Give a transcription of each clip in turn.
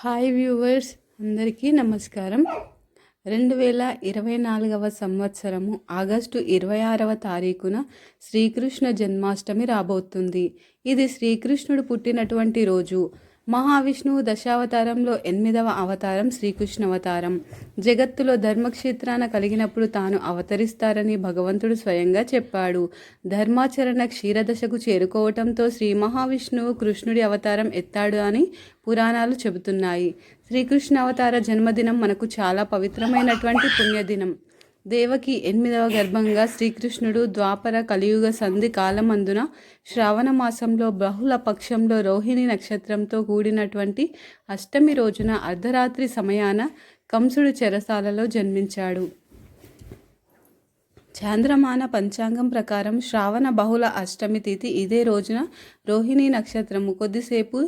Hi viewers అందరికీ నమస్కారం. రెండు వేల ఇరవై నాలుగవ సంవత్సరము ఆగస్టు ఇరవై ఆరవ తారీఖున శ్రీకృష్ణ జన్మాష్టమి రాబోతుంది. ఇది శ్రీకృష్ణుడు పుట్టినటువంటి రోజు. మహావిష్ణువు దశావతారంలో ఎనిమిదవ అవతారం శ్రీకృష్ణ అవతారం జగత్తులో ధర్మక్షేత్రాన కలిగినప్పుడు తాను అవతరిస్తారని భగవంతుడు స్వయంగా చెప్పాడు. ధర్మాచరణ క్షీరదశకు చేరుకోవటంతో శ్రీ మహావిష్ణువు కృష్ణుడి అవతారం ఎత్తాడు అని పురాణాలు చెబుతున్నాయి. శ్రీకృష్ణ అవతార జన్మదినం మనకు చాలా పవిత్రమైనటువంటి పుణ్యదినం. దేవకి ఎనిమిదవ గర్భంగా శ్రీకృష్ణుడు ద్వాపర కలియుగ సంధి కాలమందున శ్రావణ మాసంలో బహుళ పక్షంలో రోహిణి నక్షత్రంతో కూడినటువంటి అష్టమి రోజున అర్ధరాత్రి సమయాన కంసుడు చెరసాలలో జన్మించాడు. చాంద్రమాన పంచాంగం ప్రకారం శ్రావణ బహుళ అష్టమి తిథి ఇదే రోజున రోహిణి నక్షత్రము కొద్దిసేపు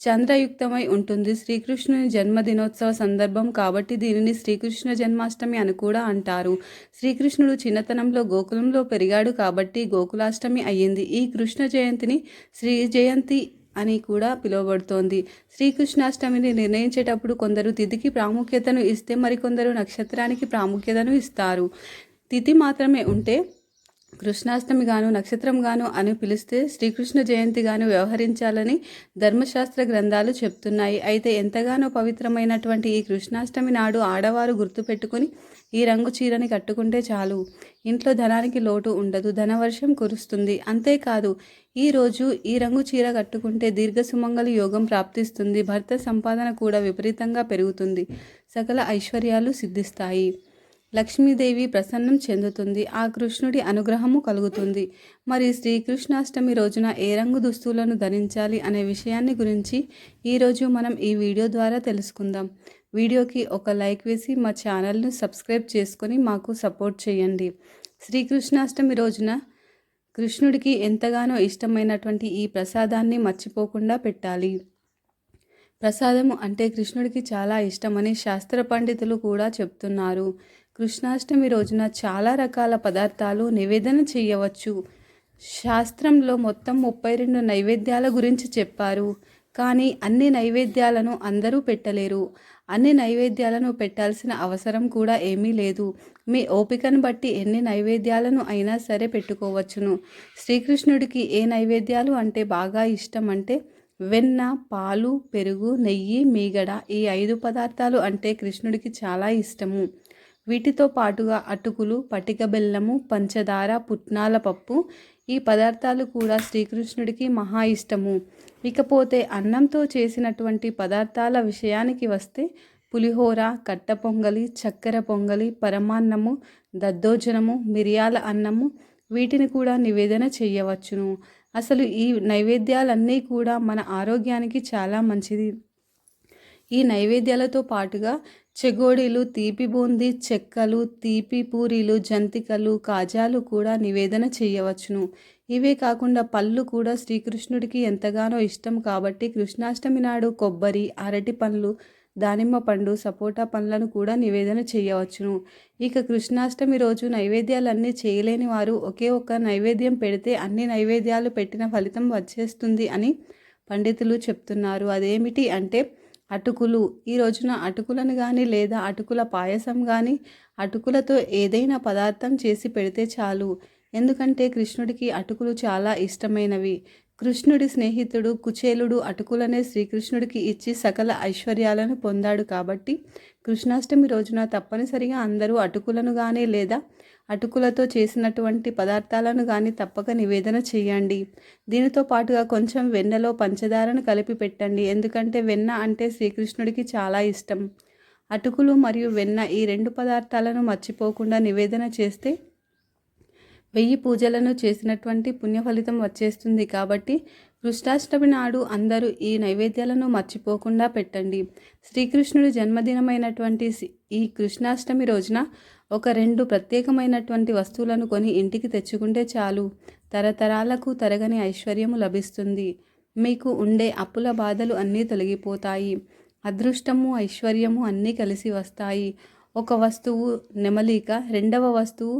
చంద్రయుక్తమై ఉంటుంది. శ్రీకృష్ణుని జన్మదినోత్సవ సందర్భం కాబట్టి దీనిని శ్రీకృష్ణ జన్మాష్టమి అని కూడా అంటారు. శ్రీకృష్ణుడు చిన్నతనంలో గోకులంలో పెరిగాడు కాబట్టి గోకులాష్టమి అయ్యింది. ఈ కృష్ణ జయంతిని శ్రీ జయంతి అని కూడా పిలువబడుతోంది. శ్రీకృష్ణాష్టమిని నిర్ణయించేటప్పుడు కొందరు తిథికి ప్రాముఖ్యతను ఇస్తే మరికొందరు నక్షత్రానికి ప్రాముఖ్యతను ఇస్తారు. తిథి మాత్రమే ఉంటే కృష్ణాష్టమి గాను నక్షత్రం గాను అని పిలిస్తే శ్రీకృష్ణ జయంతి గాను వ్యవహరించాలని ధర్మశాస్త్ర గ్రంథాలు చెప్తున్నాయి. అయితే ఎంతగానో పవిత్రమైనటువంటి ఈ కృష్ణాష్టమి నాడు ఆడవారు గుర్తుపెట్టుకుని ఈ రంగు చీరని కట్టుకుంటే చాలు. ఇంట్లో ధనానికి లోటు ఉండదు ధనవర్షం కురుస్తుంది. అంతేకాదు ఈరోజు ఈ రంగు చీర కట్టుకుంటే దీర్ఘ సుమంగళ యోగం ప్రాప్తిస్తుంది భర్త సంపాదన కూడా విపరీతంగా పెరుగుతుంది. సకల ఐశ్వర్యాలు సిద్ధిస్తాయి. లక్ష్మీదేవి ప్రసన్నం చెందుతుంది. ఆ కృష్ణుడి అనుగ్రహము కలుగుతుంది. మరి శ్రీకృష్ణాష్టమి రోజున ఏ రంగు దుస్తులను ధరించాలి అనే విషయాన్ని గురించి ఈరోజు మనం ఈ వీడియో ద్వారా తెలుసుకుందాం. వీడియోకి ఒక లైక్ వేసి మా ఛానల్ను సబ్స్క్రైబ్ చేసుకొని మాకు సపోర్ట్ చేయండి. శ్రీకృష్ణాష్టమి రోజున కృష్ణుడికి ఎంతగానో ఇష్టమైనటువంటి ఈ ప్రసాదాన్ని మర్చిపోకుండా పెట్టాలి. ప్రసాదము అంటే కృష్ణుడికి చాలా ఇష్టమని శాస్త్ర పండితులు కూడా చెప్తున్నారు. కృష్ణాష్టమి రోజున చాలా రకాల పదార్థాలు నివేదన చేయవచ్చు. శాస్త్రంలో మొత్తం ముప్పై రెండు నైవేద్యాల గురించి చెప్పారు. కానీ అన్ని నైవేద్యాలను అందరూ పెట్టలేరు. అన్ని నైవేద్యాలను పెట్టాల్సిన అవసరం కూడా ఏమీ లేదు. మీ ఓపికను బట్టి ఎన్ని నైవేద్యాలను అయినా సరే పెట్టుకోవచ్చును. శ్రీకృష్ణుడికి ఏ నైవేద్యాలు అంటే బాగా ఇష్టం అంటే వెన్న పాలు పెరుగు నెయ్యి మీగడ ఈ ఐదు పదార్థాలు అంటే కృష్ణుడికి చాలా ఇష్టము. వీటితో పాటుగా అటుకులు పటిక బెల్లము పంచదార పుట్నాల పప్పు ఈ పదార్థాలు కూడా శ్రీకృష్ణుడికి మహా ఇష్టము. ఇకపోతే అన్నంతో చేసినటువంటి పదార్థాల విషయానికి వస్తే పులిహోర కట్ట పొంగలి చక్కెర పొంగలి పరమాన్నము దద్దోజనము మిరియాల అన్నము వీటిని కూడా నివేదన చేయవచ్చును. అసలు ఈ నైవేద్యాలన్నీ కూడా మన ఆరోగ్యానికి చాలా మంచిది. ఈ నైవేద్యాలతో పాటుగా చెగోడీలు తీపి బూందీ చెక్కలు తీపి పూరీలు జంతికలు కాజాలు కూడా నివేదన చేయవచ్చును. ఇవే కాకుండా పళ్ళు కూడా శ్రీకృష్ణుడికి ఎంతగానో ఇష్టం కాబట్టి కృష్ణాష్టమి నాడు కొబ్బరి అరటి పండ్లు దానిమ్మ పండు సపోటా పండ్లను కూడా నివేదన చేయవచ్చును. ఇక కృష్ణాష్టమి రోజు నైవేద్యాలన్నీ చేయలేని వారు ఒకే ఒక్క నైవేద్యం పెడితే అన్ని నైవేద్యాలు పెట్టిన ఫలితం వచ్చేస్తుంది అని పండితులు చెప్తున్నారు. అదేమిటి అంటే అటుకులు. ఈ రోజున అటుకులను కానీ లేదా అటుకుల పాయసం కానీ అటుకులతో ఏదైనా పదార్థం చేసి పెడితే చాలు. ఎందుకంటే కృష్ణుడికి అటుకులు చాలా ఇష్టమైనవి. కృష్ణుడి స్నేహితుడు కుచేలుడు అటుకులనే శ్రీకృష్ణుడికి ఇచ్చి సకల ఐశ్వర్యాలను పొందాడు కాబట్టి కృష్ణాష్టమి రోజున తప్పనిసరిగా అందరూ అటుకులను కానీ లేదా అటుకులతో చేసినటువంటి పదార్థాలను కానీ తప్పక నివేదన చేయండి. దీనితో పాటుగా కొంచెం వెన్నలో పంచదారను కలిపి పెట్టండి. ఎందుకంటే వెన్న అంటే శ్రీకృష్ణుడికి చాలా ఇష్టం. అటుకులు మరియు వెన్న ఈ రెండు పదార్థాలను మర్చిపోకుండా నివేదన చేస్తే వెయ్యి పూజలను చేసినటువంటి పుణ్య ఫలితం వచ్చేస్తుంది కాబట్టి కృష్ణాష్టమి నాడు అందరూ ఈ నైవేద్యాలను మర్చిపోకుండా పెట్టండి. శ్రీకృష్ణుడి జన్మదినమైనటువంటి ఈ కృష్ణాష్టమి రోజున ఒక రెండు ప్రత్యేకమైనటువంటి వస్తువులను కొని ఇంటికి తెచ్చుకుంటే చాలు. తరతరాలకు తరగని ఐశ్వర్యము లభిస్తుంది. మీకు ఉండే అప్పుల బాధలు అన్నీ తొలగిపోతాయి. అదృష్టము ఐశ్వర్యము అన్నీ కలిసి వస్తాయి. ఒక వస్తువు నెమలిక రెండవ వస్తువు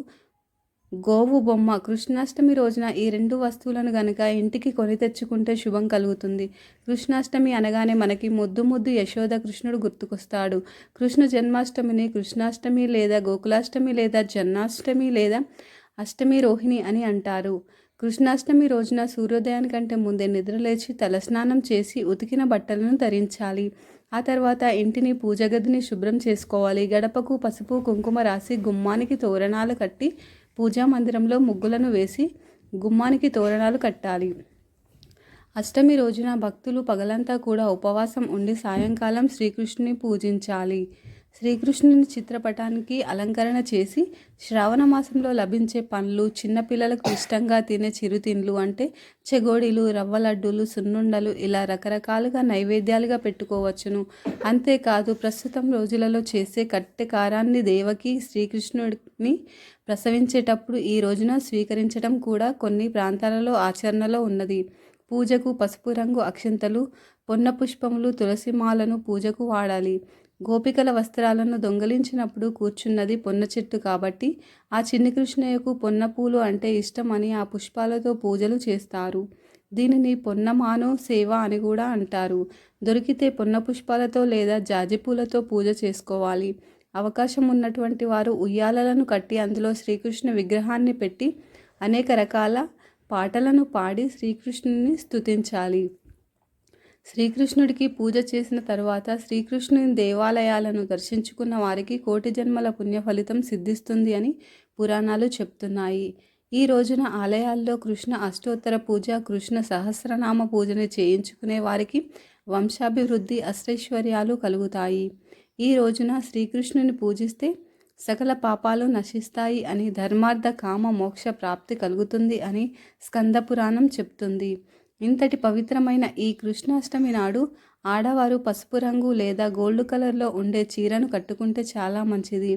గోవు బొమ్మ. కృష్ణాష్టమి రోజున ఈ రెండు వస్తువులను గనుక ఇంటికి కొని తెచ్చుకుంటే శుభం కలుగుతుంది. కృష్ణాష్టమి అనగానే మనకి ముద్దు ముద్దు యశోద కృష్ణుడు గుర్తుకొస్తాడు. కృష్ణ జన్మాష్టమిని కృష్ణాష్టమి లేదా గోకులాష్టమి లేదా జన్మాష్టమి లేదా అష్టమి రోహిణి అని అంటారు. కృష్ణాష్టమి రోజున సూర్యోదయానికంటే ముందే నిద్రలేచి తలస్నానం చేసి ఉతికిన బట్టలను ధరించాలి. ఆ తర్వాత ఇంటిని పూజగదిని శుభ్రం చేసుకోవాలి. గడపకు పసుపు కుంకుమ రాసి గుమ్మానికి తోరణాలు కట్టి పూజా మందిరంలో ముగ్గులను వేసి గుమ్మానికి తోరణాలు కట్టాలి. అష్టమి రోజున భక్తులు పగలంతా కూడా ఉపవాసం ఉండి సాయంకాలం శ్రీకృష్ణుని పూజించాలి. శ్రీకృష్ణుని చిత్రపటానికి అలంకరణ చేసి శ్రావణ మాసంలో లభించే పండ్లు చిన్నపిల్లలకు ఇష్టంగా తినే చిరుతిండ్లు అంటే చెగోడీలు రవ్వ లడ్డూలు సున్నుండలు ఇలా రకరకాలుగా నైవేద్యాలుగా పెట్టుకోవచ్చును. అంతేకాదు ప్రస్తుతం రోజులలో చేసే కట్టె కారాన్ని దేవకి శ్రీకృష్ణుడిని ప్రసవించేటప్పుడు ఈ రోజున స్వీకరించడం కూడా కొన్ని ప్రాంతాలలో ఆచరణలో ఉన్నది. పూజకు పసుపు రంగు అక్షంతలు పొన్న పుష్పములు తులసిమాలను పూజకు వాడాలి. గోపికల వస్త్రాలను దొంగిలించినప్పుడు కూర్చున్నది పొన్న చెట్టు కాబట్టి ఆ చిన్ని కృష్ణయ్యకు పొన్న పూలు అంటే ఇష్టమని ఆ పుష్పాలతో పూజలు చేస్తారు. దీనిని పొన్నమాను సేవ అని కూడా అంటారు. దొరికితే పొన్న పుష్పాలతో లేదా జాజిపూలతో పూజ చేసుకోవాలి. అవకాశం ఉన్నటువంటి వారు ఉయ్యాలలను కట్టి అందులో శ్రీకృష్ణ విగ్రహాన్ని పెట్టి అనేక రకాల పాటలను పాడి శ్రీకృష్ణుని స్తుతించాలి. శ్రీకృష్ణుడికి పూజ చేసిన తరువాత శ్రీకృష్ణుని దేవాలయాలను దర్శించుకున్న వారికి కోటి జన్మల పుణ్య ఫలితం సిద్ధిస్తుంది అని పురాణాలు చెప్తున్నాయి. ఈ రోజున ఆలయాల్లో కృష్ణ అష్టోత్తర పూజ కృష్ణ సహస్రనామ పూజని చేయించుకునే వారికి వంశాభివృద్ధి అష్టైశ్వర్యాలు కలుగుతాయి. ఈ రోజున శ్రీకృష్ణుని పూజిస్తే సకల పాపాలు నశిస్తాయి అని ధర్మార్థ కామ మోక్ష ప్రాప్తి కలుగుతుంది అని స్కంద పురాణం చెప్తుంది. ఇంతటి పవిత్రమైన ఈ కృష్ణాష్టమి నాడు ఆడవారు పసుపు రంగు లేదా గోల్డ్ కలర్లో ఉండే చీరను కట్టుకుంటే చాలా మంచిది.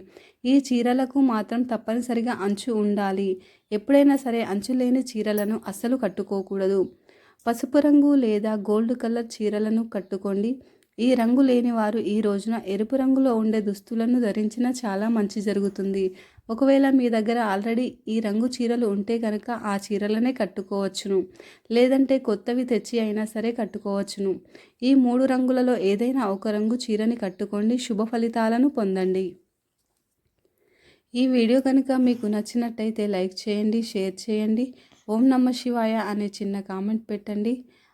ఈ చీరలకు మాత్రం తప్పనిసరిగా అంచు ఉండాలి. ఎప్పుడైనా సరే అంచు లేని చీరలను అస్సలు కట్టుకోకూడదు. పసుపు రంగు లేదా గోల్డ్ కలర్ చీరలను కట్టుకోండి. ఈ రంగు లేని వారు ఈ రోజున ఎరుపు రంగులో ఉండే దుస్తులను ధరించినా చాలా మంచి జరుగుతుంది. ఒకవేళ మీ దగ్గర ఆల్రెడీ ఈ రంగు చీరలు ఉంటే కనుక ఆ చీరలనే కట్టుకోవచ్చును. లేదంటే కొత్తవి తెచ్చి అయినా సరే కట్టుకోవచ్చును. ఈ మూడు రంగులలో ఏదైనా ఒక రంగు చీరని కట్టుకోండి. శుభ ఫలితాలను పొందండి. ఈ వీడియో కనుక మీకు నచ్చినట్టయితే లైక్ చేయండి షేర్ చేయండి. ఓం నమ శివాయ అనే చిన్న కామెంట్ పెట్టండి.